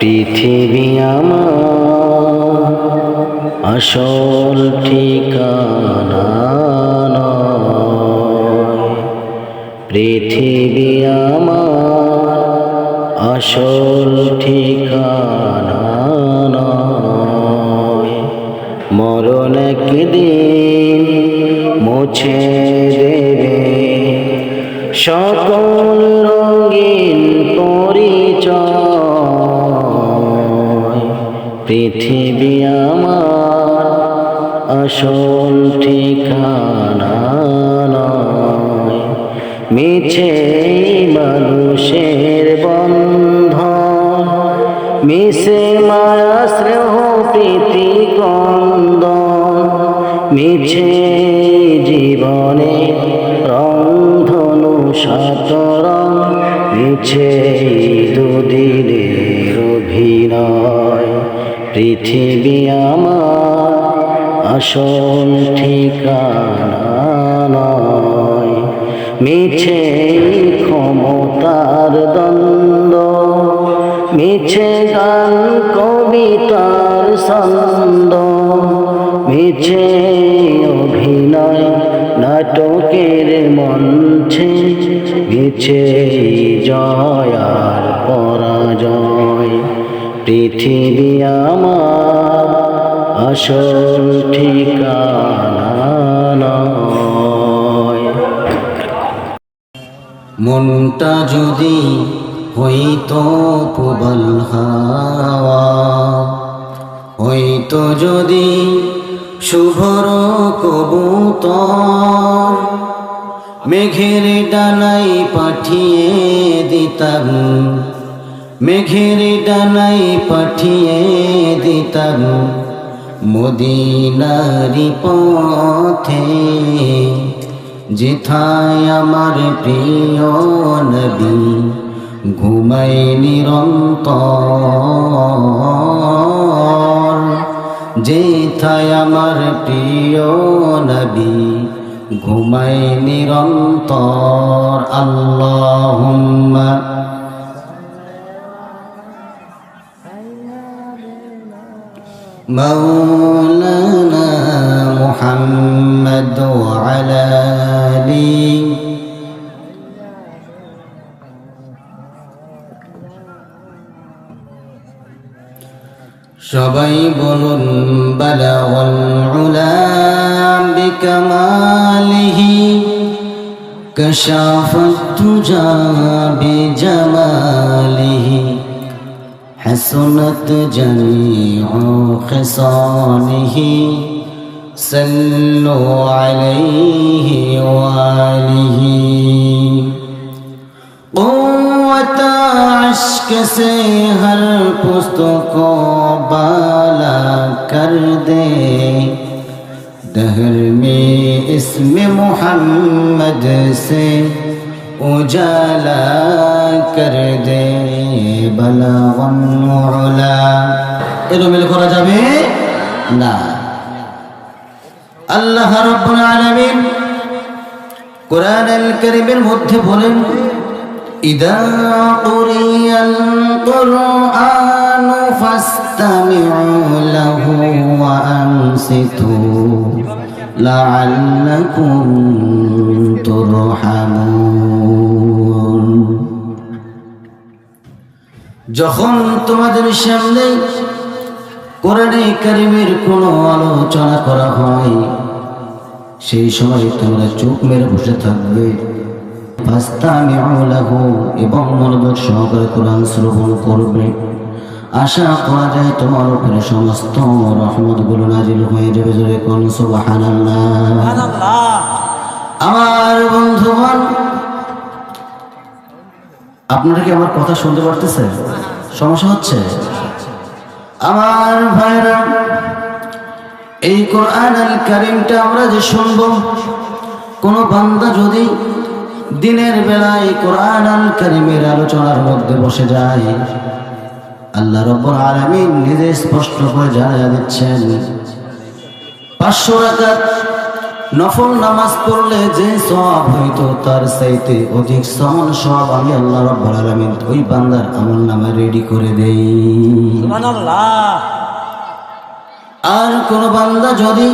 পৃথিবী আমার আসল ঠিকানা। পৃথিবী আমার আসল ঠিকানা। মরণ একদিন মুছে দেবে সকল রঙিন পরিচয় পৃথিবী আমার আসল ঠিকানা নয়। মিছে মানুষের বন্ধন মিশে মায়া, স্নেহ, প্রীতি কন্দন মিছে জীবনে রংধনু সাতরং মিছে পৃথিবী আমার আসল ঠিকানা নয়। মিছে ক্ষমতার দ্বন্দ্ব, মিছে গান কবিতার ছন্দ, মিছে অভিনয় নাটকের মঞ্চে মিছে জয় আর পরাজয়। পৃথিবী আমার আসল ঠিকানা মনটা যদি হইতো প্রবল হাওয়া, হইতো যদি শুভর কবুতর, মেঘের ডালাই পাঠিয়ে দিতাম মেঘের ডানাই পাঠিয়ে দিতাম মদিনারি পথে। যেথায় আমার প্রিয় নবী ঘুমাই নিরন্তর। যেথায় আমার প্রিয় নবী ঘুমাই নিরন্তর। আল্লাহুম্মা مولانا محمد وعلى آله সবাই বলুন বালাওয়াল উলা বিকামালিহি كشاف الدجى بجماله حسنت جميع خصاله صلوا عليه وآله قوت عشق سے ہر پست کو بالا کر دے دہر میں اسم محمد سے উজালা কর দে এলোমেলো করা যাবে না আল্লাহ রব্বুল আলামিন কোরআন আল কারীমের মধ্যে বলেন ইদা কুরিয়াল কুরআন ফাসতামিউ লাহু ওয়া আনসিতু লাআল্লাকুম তুরহামুন যখন তোমাদের সামনে কোরআনে কারিমের কোনো আলোচনা করা হয়, সেই সময় তোমরা চোখ মেরে বসে থাকবে। লাহু এবং মনোযোগ সহকারে কোরআন শ্রবণ করবে। আশা করা যায় তোমার উপরে সমস্ত রহমতগুলো নাজিল হয়ে যাবে জোরে কোন আমার বন্ধুগণ আপনারা কি আমার কথা শুনতে পারতেছেন? সমস্যা হচ্ছে? আমার ভাইরা এই কোরআন আল কারিমটা আমরা যে শুনব কোন বান্দা যদি দিনের বেলায় কোরআন আল কারিমের আলোচনার মধ্যে বসে যায় আল্লাহ রব্বুল আলামিন নিজে স্পষ্ট করে জানা দিচ্ছেন পাঁচশো রাকাত নফল নামাজ পড়লে যে সব হইতো তার চাইতে অধিক সমান সব আমি আল্লাহ রব্বুল আলামিন ওই বান্দার আমল নামে রেডি করে দেই। সুবহানাল্লাহ। আর কোন বান্দা যদি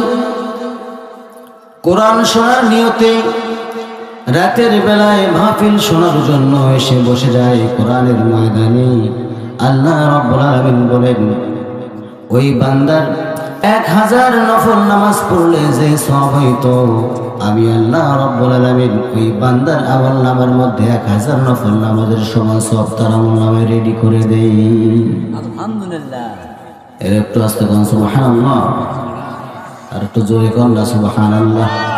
কোরআন শোনার নিয়তে রাতের বেলায় মাহফিল শোনার জন্য এসে বসে যায় কোরআনের ময়দানে আল্লাহ রব্বুল আলামিন বলেন ওই বান্দার এক হাজার নফল নামাজ পড়লে যে সব হইতো আমি আল্লাহ রব্বুল আলামিন ওই বান্দার আমল নামার মধ্যে এক হাজার নফল নামাজের সময় সব তার আমল নামে রেডি করে দেই। আলহামদুলিল্লাহ। এর একটু আস্তে কোন সুবহানাল্লাহ। আর একটু জোরে কোন না সুবহানাল্লাহ।